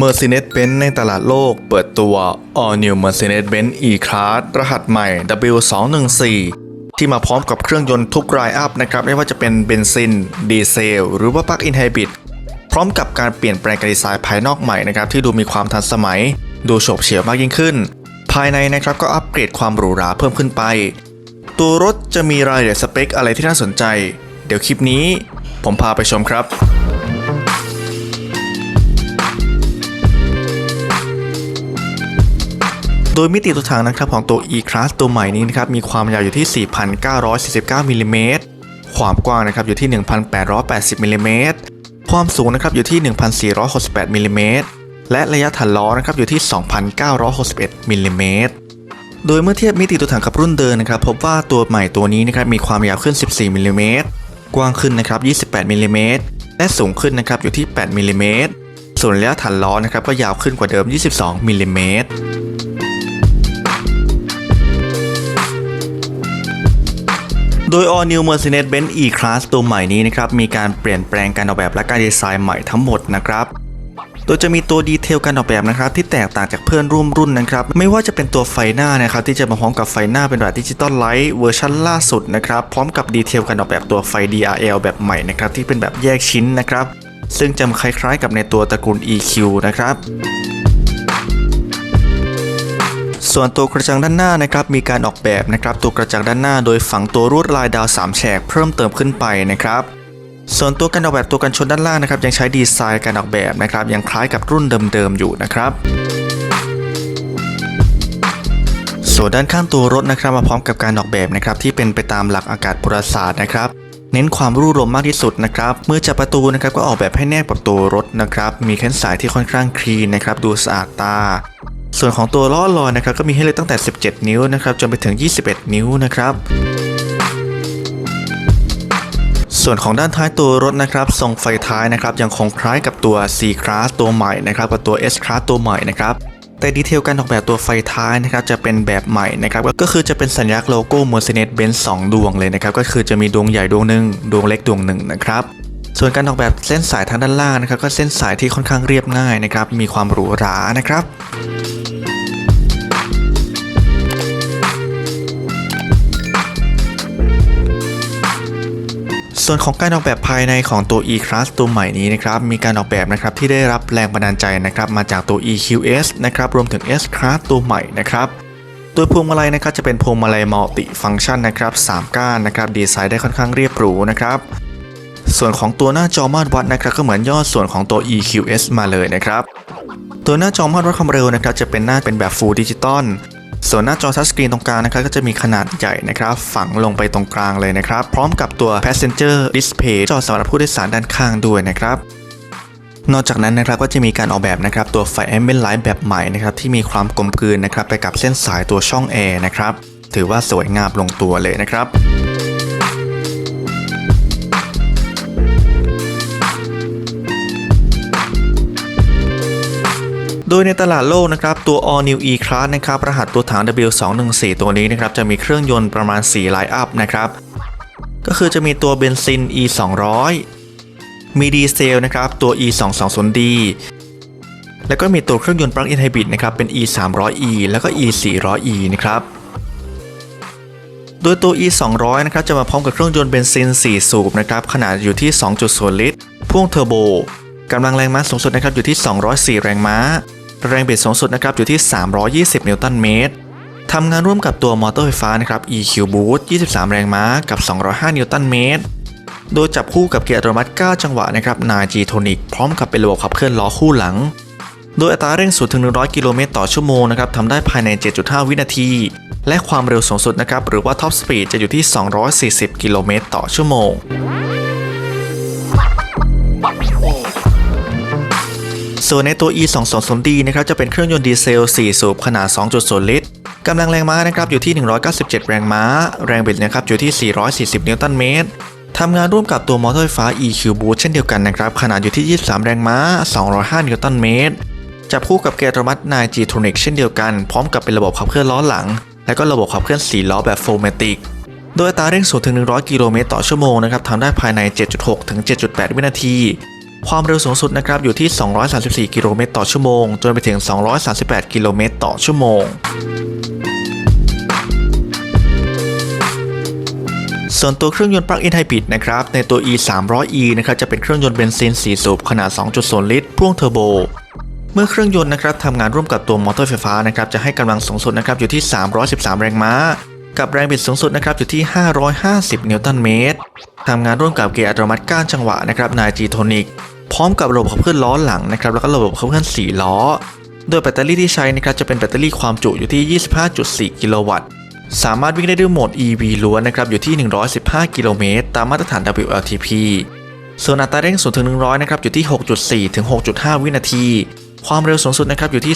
Mercedes-Benz ในตลาดโลกเปิดตัว All New Mercedes-Benz E-Class รหัสใหม่ W214 ที่มาพร้อมกับเครื่องยนต์ทุกรายอัพนะครับ ไม่ว่าจะเป็นเบนซิน ดีเซล หรือว่าปลั๊กอินไฮบริดพร้อมกับการเปลี่ยนแปลงการดีไซน์ภายนอกใหม่นะครับ ที่ดูมีความทันสมัย ดูโฉบเฉี่ยวมากยิ่งขึ้น ภายในนะครับก็อัปเกรดความหรูหราเพิ่มขึ้นไป ตัวรถจะมีรายละเอียดสเปคอะไรที่น่าสนใจ เดี๋ยวคลิปนี้ ผมพาไปชมครับ โดยมิติตัวถังนะครับของตัว E-Class ตัวใหม่นี้นะครับมีความยาวอยู่ที่ 4,949มิลลิเมตรความกว้างนะครับอยู่ที่ 1,880มิลลิเมตรความสูงนะครับอยู่ที่ 1,468มิลลิเมตรและระยะฐานล้อนะครับอยู่ที่ 2,961มิลลิเมตรโดยเมื่อเทียบมิติตัวถังกับรุ่นเดิมนะครับพบว่าตัวใหม่ตัวนี้นะครับมีความยาวขึ้น 14มิลลิเมตรกว้างขึ้นนะครับ28มิลลิเมตรและสูงขึ้นนะครับอยู่ที่8มิลลิเมตรส่วนระยะฐานล้อนะครับก็ยาวขึ้นกว่าเดิม 22มิลลิเมตร โดย All New Mercedes-Benz E-Class ตัวใหม่นี้นะครับมีการเปลี่ยนแปลงการออกแบบและการดีไซน์ใหม่ทั้งหมดนะครับโดยจะมีตัวดีเทลการออกแบบนะครับที่แตกต่างจากเพื่อนร่วมรุ่นนะครับไม่ว่าจะเป็นตัวไฟหน้านะครับที่จะมาพร้อมกับไฟหน้าเป็นแบบดิจิตอลไลท์เวอร์ชันล่าสุดนะครับพร้อมกับดีเทลการออกแบบตัวไฟ DRL แบบใหม่นะครับที่เป็นแบบแยกชิ้นนะครับซึ่งจะคล้ายๆ กับในตัวตระกูล EQ นะครับ ส่วนตัวกระจังด้านหน้านะครับมีการออกแบบนะครับตัวกระจังด้านหน้าโดยฝังตัวลวดลายดาว3แฉกเพิ่มเติมขึ้นไปนะครับส่วนตัวการออกแบบตัวกันชนด้านล่างนะครับยังใช้ดีไซน์การออกแบบนะครับยังคล้ายกับรุ่นเดิมๆอยู่นะครับส่วนด้านข้างตัวรถนะครับมาพร้อมกับการออกแบบนะครับที่เป็นไปตามหลักอากาศพลศาสตร์นะครับเน้นความรุ่รมมากที่สุดนะครับ เมื่อจับประตูนะครับก็ออกแบบให้แนบกับตัวรถนะครับ มีแขนสายที่ค่อนข้างคลีนนะครับ ดูสะอาดตา ส่วนของตัวล้อลอยนะครับก็มีให้เลยตั้งแต่ 17 นิ้วนะครับจนไปถึง 21 นิ้วนะครับส่วนของด้านท้ายตัวรถนะครับทรงไฟท้ายนะครับยังคงคล้ายกับตัว C Class ตัวใหม่นะครับกับตัว S Class ตัวใหม่นะครับแต่ดีเทลการออกแบบตัวไฟท้ายนะครับจะเป็นแบบใหม่นะครับก็คือจะเป็นสัญลักษณ์โลโก้ Mercedes-Benz 2 ดวงเลยนะครับก็คือจะมีดวงใหญ่ดวงหนึ่งดวงเล็กดวงหนึ่งนะครับ ส่วนการออกแบบเส้นสายทางด้านล่างนะครับ ก็เส้นสายที่ค่อนข้างเรียบง่ายนะครับ มีความหรูหรานะครับส่วนของการออกแบบภายในของตัว E-Class ตัวใหม่นี้นะครับมีการออกแบบนะครับที่ได้รับแรงบันดาลใจนะครับมาจากตัว EQS นะครับรวมถึง S-Class ตัวใหม่นะครับโดยพวงมาลัยนะครับจะเป็นพวงมาลัยมัลติฟังก์ชันนะครับ3ก้านนะครับดีไซน์ได้ค่อนข้างเรียบหรูนะครับ ส่วนของตัวหน้าจอมาตรวัดนะครับก็เหมือนย่อส่วนของตัว EQS มาเลยนะครับ ตัวหน้าจอมาตรวัดความเร็วนะครับจะเป็นหน้าเป็นแบบ Full Digital ส่วนหน้าจอทัชสกรีนตรงกลางนะครับก็จะมีขนาดใหญ่นะครับ ฝังลงไปตรงกลางเลยนะครับ พร้อมกับตัว Passenger Display จอสำหรับผู้โดยสารด้านข้างด้วยนะครับ นอกจากนั้นนะครับก็จะมีการออกแบบนะครับตัวไฟ Ambient Light แบบใหม่นะครับที่มีความกลมกลืนนะครับไปกับเส้นสายตัวช่องแอร์นะครับถือว่าสวยงามลงตัวเลยนะครับ โดยในตลาดโลกนะครับตัว All New E-Class นะครับรหัสตัวถัง W214 ตัวนี้นะครับจะมีเครื่องยนต์ประมาณ 4 ไลน์อัพนะครับก็คือจะมีตัวเบนซิน E200 มีดีเซลนะครับตัว E220D แล้วก็มีตัวเครื่องยนต์ปลั๊กอินไฮบริดนะครับเป็น E300E แล้วก็ E400E นะครับ โดยตัว E200 นะครับจะมาพร้อมกับเครื่องยนต์เบนซิน 4 สูบนะครับขนาดอยู่ที่ 2.0 ลิตร พ่วงเทอร์โบกำลังแรงม้าสูงสุดนะครับอยู่ที่ 204 แรงม้า แรงบิดสูงสุดนะครับอยู่ที่ 320 นิวตันเมตรทำงานร่วมกับตัวมอเตอร์ไฟฟ้านะครับ EQ Boost 23 แรงม้ากับ 205 นิวตันเมตร โดยจับคู่กับเกียร์อัตโนมัติ 9 จังหวะนะครับ 9G Tonic พร้อมกับเป็นระบบขับเคลื่อนล้อคู่หลัง โดยอัตราเร่ง0ถึง 100 กิโลเมตรต่อชั่วโมงนะครับทำได้ภายใน 7.5 วินาที และความเร็วสูงสุดนะครับหรือว่า Top Speed จะอยู่ที่ 240 กิโลเมตรต่อชั่วโมง ส่วนในตัว E220D นะครับจะเป็นเครื่องยนต์ดีเซล 4 สูบขนาด 2.0 ลิตรกำลังแรงม้านะครับอยู่ที่ 197 แรงม้า แรงบิดนะครับอยู่ที่ 440 นิวตันเมตรทำงานร่วมกับตัวมอเตอร์ไฟฟ้า EQ Boost เช่นเดียวกันนะครับขนาดอยู่ที่ 23 แรงม้า 205 นิวตันเมตรจับคู่กับเกียร์อัตโนมัติ 9G Tronic เช่นเดียวกัน พร้อมกับเป็นระบบขับเคลื่อนล้อหลัง และก็ระบบขับเคลื่อน 4 ล้อแบบ 4matic โดยอัตราเร่ง0ถึง 100 กิโลเมตรต่อชั่วโมงนะครับทำได้ภายใน 7.6 ถึง 7.8 วินาที ความเร็วสูงสุดนะครับอยู่ที่ 234 กิโลเมตรต่อชั่วโมง จนไปถึง 238 กิโลเมตรต่อชั่วโมง ส่วนตัวเครื่องยนต์ปลั๊กอินไฮบริดนะครับ ในตัว e 3 0 0 e นะครับจะเป็นเครื่องยนต์เบนซิน 4 สูบขนาด 2.0 ลิตร พ่วงเทอร์โบ เมื่อเครื่องยนต์นะครับทำงานร่วมกับตัวมอเตอร์ไฟฟ้านะครับจะให้กำลังสูงสุดนะครับอยู่ที่ 313 แรงม้า กับแรงบิดสูงสุดนะครับอยู่ที่ 550 นิวตันเมตรทำงานร่วมกับเกียร์อัตโนมัติก้านจังหวะนะครับนายจีโทนิกพร้อมกับระบบขับเคลื่อนล้อหลังนะครับแล้วก็ระบบขับเคลื่อน 4 ล้อ โดยแบตเตอรี่ที่ใช้นะครับจะเป็นแบตเตอรี่ความจุอยู่ที่ 25.4 กิโลวัตต์ สามารถวิ่งได้ด้วยโหมด EV ล้วนนะครับอยู่ที่ 115 กิโลเมตรตามมาตรฐาน WLTP ส่วนอัตราเร่ง0ถึง 100 นะครับอยู่ที่ 6.4 ถึง 6.5 วินาที ความเร็วสูงสุดนะครับอยู่ที่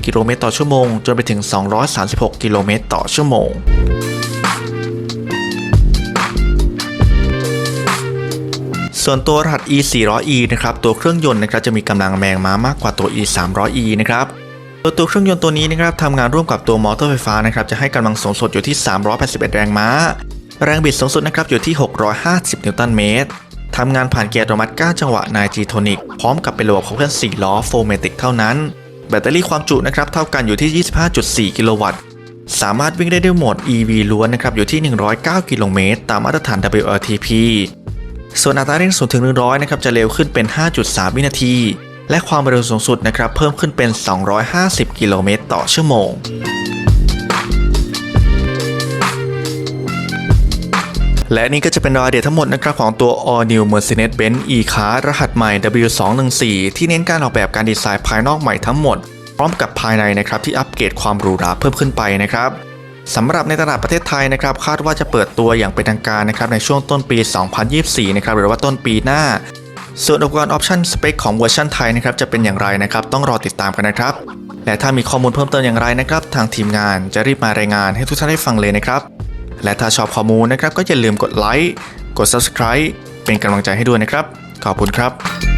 234 กิโลเมตรต่อชั่วโมง จนไปถึง 236 กิโลเมตรต่อชั่วโมงส่วนตัวรหัส e 4 0 0 e นะครับ ตัวเครื่องยนต์นะครับจะมีกำลังแรงม้ามากกว่าตัว e 3 0 0 e นะครับโดยตัวเครื่องยนต์ตัวนี้นะครับทำงานร่วมกับตัวมอเตอร์ไฟฟ้านะครับจะให้กำลังสูงสุดอยู่ที่ 381 แรงม้า แรงบิดสูงสุดนะครับอยู่ที่ 650 นิวตันเมตร ทำงานผ่านเกียร์อัตโนมัติก้านจังหวะนายจีโทนิกพร้อมกับเป็นระบบขับเคลื่อน 4 ล้อโฟเมติกเท่านั้น แบตเตอรี่ความจุนะครับเท่ากันอยู่ที่ 25.4 กิโลวัตต์ สามารถวิ่งได้ด้วยโหมด EV ล้วนนะครับอยู่ที่ 109 กิโลเมตรตามมาตรฐาน WLTP ส่วนอัตราเร่ง0ถึง 100 นะครับจะเร็วขึ้นเป็น 5.3 วินาที และความเร็วสูงสุดนะครับเพิ่มขึ้นเป็น 250 กิโลเมตรต่อชั่วโมง และนี่ก็จะเป็นรายละเอียดทั้งหมดนะครับของตัว All New Mercedes-Benz E-Class รหัสใหม่ W214 ที่เน้นการออกแบบการดีไซน์ภายนอกใหม่ทั้งหมด พร้อมกับภายในนะครับที่อัปเกรดความหรูหราเพิ่มขึ้นไปนะครับสำหรับในตลาดประเทศไทยนะครับคาดว่าจะเปิดตัวอย่างเป็นทางการนะครับในช่วงต้นปี 2024 นะครับหรือว่าต้นปีหน้า ส่วนอุปกรณ์ออปชั่นสเปคของเวอร์ชันไทยนะครับจะเป็นอย่างไรนะครับต้องรอติดตามกันนะครับ และถ้ามีข้อมูลเพิ่มเติมอย่างไรนะครับทางทีมงานจะรีบมารายงานให้ทุกท่านได้ฟังเลยนะครับ และถ้าชอบข้อมูลนะครับก็อย่าลืมกดไลค์ กด Subscribe เป็นกำลังใจให้ด้วยนะครับ ขอบคุณครับ